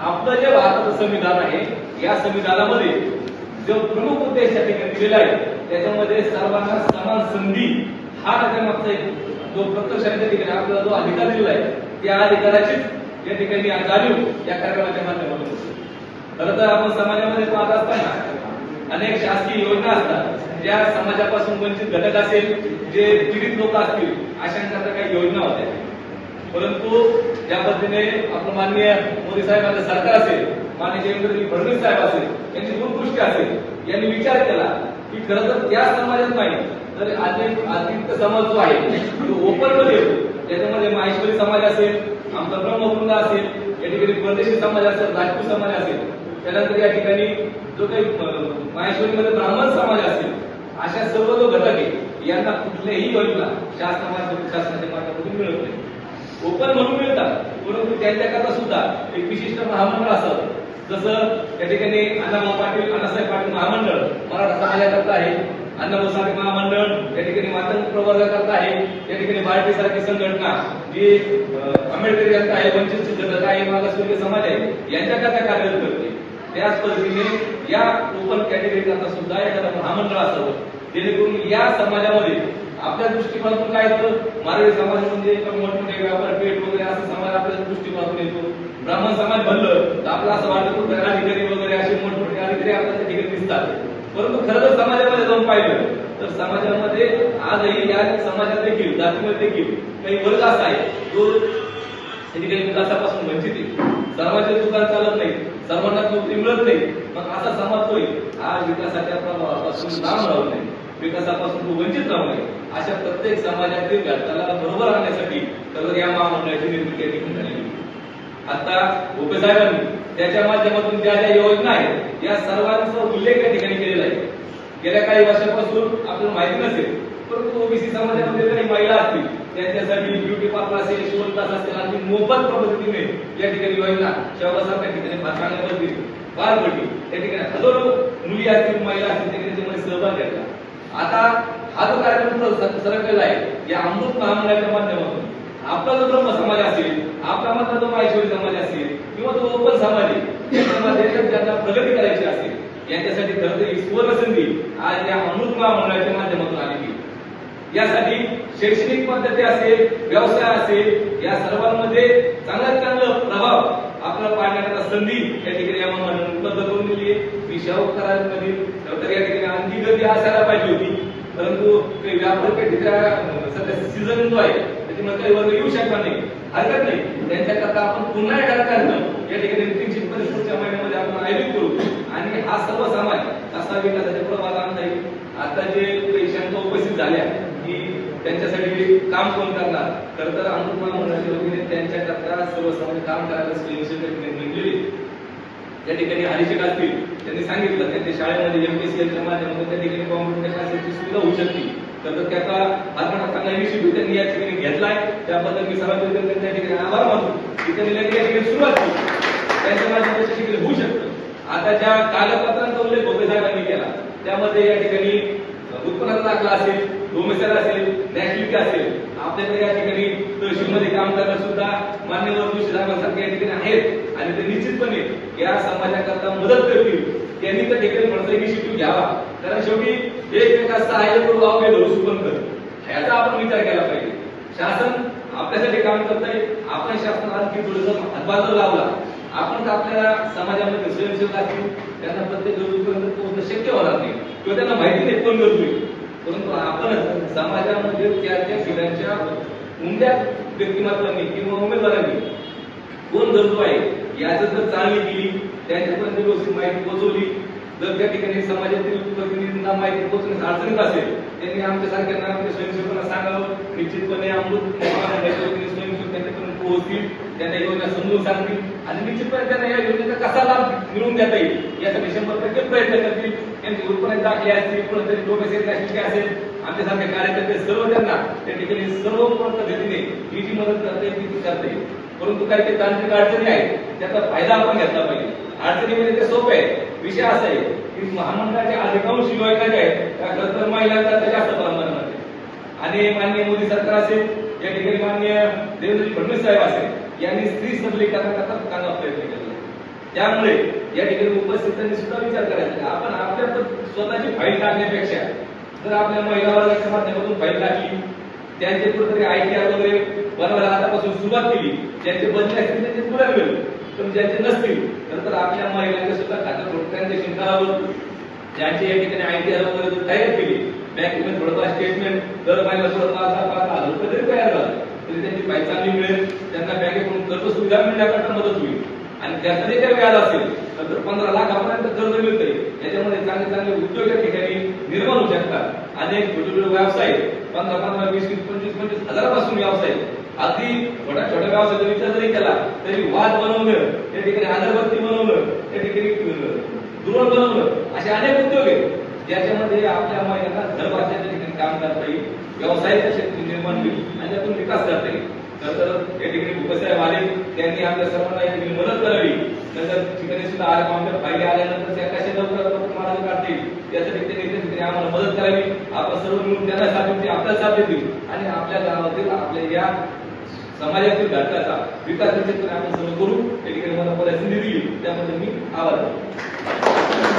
आपलं जे भारताचं संविधान आहे या संविधानामध्ये जो प्रमुख उद्देश या ठिकाणी दिलेला आहे त्याच्यामध्ये सर्वांना समान संधी हा त्याच्यामागचा एक जो प्रत्यक्षाने त्या ठिकाणी आपल्याला जो अधिकार दिलेला आहे त्या अधिकाराचीच या ठिकाणी जाणीव या कार्यक्रमाच्या माध्यमातून खरं तर आपण समाजामध्ये पाहत असताना अनेक शासकीय योजना असतात ज्या समाजापासून वंचित घटक असेल जे पीडित लोक असतील अशांकरता काही योजना होत्या. परंतु ज्या पद्धतीने आपलं माननीय मोदी साहेबांचं सरकार असेल माननीय देवेंद्रजी फडणवीस साहेब असेल यांची दूरदृष्टी असेल यांनी विचार केला की खरं तर त्या समाजात नाही तर अधिक समाज जो आहे तो ओपनमध्ये येतो. त्याच्यामध्ये माहेश्वरी समाज असेल आमचा ब्रह्मकुंड असेल या ठिकाणी परदेशी समाज असेल राजपूत समाज असेल त्यानंतर या ठिकाणी जो काही माहेश्वरीमध्ये ब्राह्मण समाज असेल अशा सर्व जो घटक आहे यांना कुठल्याही योजना शासनामार्फत शासनाच्या माध्यमातून मिळत नाही. ओपन म्हणून मिळतात. परंतु त्यांच्याकरता सुद्धा एक विशिष्ट महामंडळ असतं जसं त्या ठिकाणी अण्णाभाऊ पाटील अण्णासाहेब पाटील महामंडळ मराठा समाजाकरता आहे. अण्णाभाऊ साठे महामंडळ या ठिकाणी मातंग प्रवर्गाकरता आहे. या ठिकाणी बार्टी सारखी संघटना जी आंबेडकर आंबेडकरी जनता आहे वंचित घटक आहे मागासवर्गीय समाज आहे यांच्याकरता कार्यरत करते. त्याच पद्धतीने या ओपन कॅटेगरी करता सुद्धा एखादा महामंडळ असावं जेणेकरून या समाजामध्ये आपल्या दृष्टिकोनातून काय येतं मराठी समाज म्हणजे मोठमोठे व्यापार पेठ वगैरे असं समाज आपल्या दृष्टिकोनातून येतो. ब्राह्मण समाज म्हणलं तर आपलं असं वाटतं अधिकारी वगैरे असे मोठमोठे अधिकारी आपल्या ठिकाणी दिसतात. परंतु खरं तर समाजामध्ये जाऊन पाहिलं तर समाजामध्ये आजही या समाजात देखील जातीमध्ये देखील काही वर्ग असा आहे जो काही विकासापासून वंचित आहे. सर्वांचे दुकान चालत नाही सर्वांना नोकरी मिळत नाही. मग असा समाज होईल. हा विकासाच्या प्रभावापासून लांब राहू नये. विकासापासून तो वंचित राहू नये. अशा प्रत्येक समाजातील घटकाला बरोबर आणण्यासाठी तर या महामंडळाची निर्मिती या ठिकाणी झालेली आता भोपे साहेबांनी त्याच्या माध्यमातून ज्या ज्या योजना आहेत या सर्वांचा उल्लेख या ठिकाणी केलेला आहे. गेल्या काही वर्षापासून आपल्याला माहिती नसेल परंतु ओबीसी समाजामध्ये काही महिला असतील त्यांच्यासाठी ब्युटी पार्लर असेल शिवण असेल आणि मोफत पद्धतीने या ठिकाणी योजना शहरासारख्या ठिकाणी फार चांगल्या पद्धतीने त्या ठिकाणी हजारो मुली असतील महिला असतील त्यांनी त्याच्यामध्ये सहभाग घेतला. आता हा जो कार्यक्रम सरकलेला आहे या अमृत महामंडळाच्या माध्यमातून. आपला जो ब्रह्म समाज असेल आपला मधला जो माहेश्वरी समाज असेल किंवा जो ओपन समाज आहे त्या प्रगती करायची असेल यांच्यासाठी खरं तर सुवर्ण संधी आज या अमृत महामंडळाच्या माध्यमातून आलेली यासाठी शैक्षणिक पद्धती असेल व्यवसाय असेल या सर्वांमध्ये चांगल्यात चांगलं प्रभाव आपल्याला पाहण्याकरता संधी या ठिकाणी या उपलब्ध करून दिली आहे. मी शाहूकरांमधील तर या ठिकाणी आणखी गर्दी असायला पाहिजे होती. परंतु काही व्यापार पेठेच्या सध्या सीझन जो आहे त्याच्यामध्ये काही वर्ग येऊ शकणार नाही हरकत नाही. त्यांच्याकरता आपण पुन्हा एकदा कार्यक्रम या ठिकाणी निश्चित पुढच्या महिन्यामध्ये आपण आयोजित करू. आणि हा सर्व समाज कसा विकासाच्या मला आणता येईल. आता जे काही उपस्थित झाल्या की त्यांच्यासाठी काम कोण करणार? खरं तर अमृत महामंडळाच्या वतीने त्यांच्याकरता सर्व समाज काम करायला स्वयंसेवक नेमलेली ज्या ठिकाणी हरिशेक असतील त्यांनी सांगितलं त्यांच्या शाळेमध्ये एमपीसीएलच्या माध्यमातून त्या ठिकाणी कॉम्प्युटर क्लासेसची सुविधा होऊ शकते. तर त्याचा आपण चांगला इनिशिएटिव्ह त्यांनी या ठिकाणी घेतलाय. त्याबद्दल मी सर्व त्या ठिकाणी आभार मानतो. की त्यांनी या ठिकाणी सुरुवात केली. त्यांच्या माध्यमातून त्या ठिकाणी होऊ शकतं. आता ज्या कागदपत्रांचा उल्लेख भोपे साहेबांनी केला त्यामध्ये या ठिकाणी उत्पन्नाचा दाखला असेल डोमेसाईल असेल नॅशनलिटी असेल आपल्याकडे या ठिकाणी तहसीलमध्ये काम करणारे सुद्धा मान्यवर जोशी साहेबांसारखे या ठिकाणी आहेत. आणि ते निश्चितपणे या समाजाकरता मदत करतील. त्यांनी त्या ठिकाणी म्हणतो इनिशिएटिव्ह घ्यावा. कारण शेवटी एकमेका सहाय्य करू अवघे धरू कर याचा आपण विचार केला पाहिजे. शासन आपल्यासाठी काम करतंय. आपण शासनाला की थोडंसं हातभार लावला. आपण तर आपल्याला समाजामध्ये स्वयंसेवक असतील. त्यांना प्रत्येक गरजूपर्यंत पोहोचणं शक्य होणार नाही. किंवा त्यांना माहिती नाही पण गरजू परंतु आपण समाजामध्ये त्या त्या ठिकाणच्या उमद्या व्यक्तिमत्वांनी किंवा उमेदवारांनी कोण गरजू आहे? याचं जर चालणी केली त्यांच्यापर्यंत व्यवस्थित माहिती पोहोचवली जर त्या ठिकाणी समाजातील प्रतिनिधींना माहिती पोहोचण्यास अडचणीत असेल त्यांनी आमच्या सारख्यांना स्वयंसेवकांना सांगावं. निश्चितपणे अमृत स्वयंसेवक त्यांच्यापर्यंत पोहोचतील त्यांना योजना समजून सांगतील आणि निश्चितपणे त्यांना या योजनेचा कसा लाभ मिळवून देता येईल यासाठी शंभर टक्के प्रयत्न करतील. त्यांचे उत्पन्न दाखले असतील कोणतरी डोमेसेल असेल आमच्यासारखे कार्यकर्ते सर्व त्यांना त्या ठिकाणी सर्व पद्धतीने ही जी मदत करते ती करते परंतु काही ते तांत्रिक अडचणी आहेत त्याचा फायदा आपण घेतला पाहिजे. अडचणीमध्ये ते सोपे आहे विषय असा आहे की महामंडळाच्या अधिकांश योजना ज्या आहेत त्या खरं महिलांचा जास्त प्रमाणात आणि माननीय मोदी सरकार असेल या ठिकाणी माननीय देवेंद्र फडणवीस साहेब असेल यांनी स्त्री सबलीकरणाकरता चांगला प्रयत्न केला. त्यामुळे या ठिकाणी उपस्थितांनी सुद्धा विचार करायचा आपण आपल्या स्वतःची फाईल टाकण्यापेक्षा जर आपल्या महिला वर्गाच्या माध्यमातून फाईल टाकली त्यांचे कुठेतरी आय टी वगैरे बनवायला आतापासून सुरुवात केली ज्यांचे बनले असतील त्यांचे पुढे पण ज्यांचे नसतील नंतर आपल्या महिलांचे सुद्धा खातं ट्रान्झॅक्शन करावं ज्यांचे या ठिकाणी आय टी वगैरे जर तयार केली बँकेमध्ये थोडंफार स्टेटमेंट दर महिन्याला सुद्धा पाच हजार पाच हजार रुपये जरी तयार झाला तरी त्यांची फाईल चांगली मिळेल त्यांना बँकेकडून कर्ज सुविधा मिळण्याकरता मदत होईल. आणि त्याचं जे काही व्याज असेल. तर पंधरा लाखापर्यंत कर्ज मिळते याच्यामध्ये चांगले चांगले उद्योग या ठिकाणी निर्माण होऊ शकतात. अनेक छोटे छोटे व्यवसाय. पंधरा पंधरा वीस वीस पंचवीस पंचवीस हजारापासून व्यवसाय. अगदी छोट्या छोट्या व्यवसायाचा विचार जरी केला तरी वाद बनवलं त्या ठिकाणी अगरबत्ती बनवलं त्या ठिकाणी द्रोण बनवलं असे अनेक उद्योग आहेत. ज्याच्यामध्ये आपल्या महिलांना घर बसण्याच्या ठिकाणी काम करता येईल व्यवसायाचं शक्ती निर्माण होईल आणि त्यातून विकास करता येईल. तर या ठिकाणी उपसाहेब आले त्यांनी आपल्या सर्वांना या ठिकाणी मदत करावी. नंतर ठिकाणी सुद्धा आले आमच्या फायदे आल्यानंतर त्या कशा लवकर लवकर मार्ग काढतील यासाठी ते नेते आम्हाला मदत करावी. आपण सर्व मिळून त्यांना साथ देऊ, ते आपल्याला साथ देतील आणि आपल्या गावातील आपल्या या समाजातील घटकाचा विकास आपण सर्व करू. या ठिकाणी मला बोलायची संधी दिली. त्यामध्ये मी आभार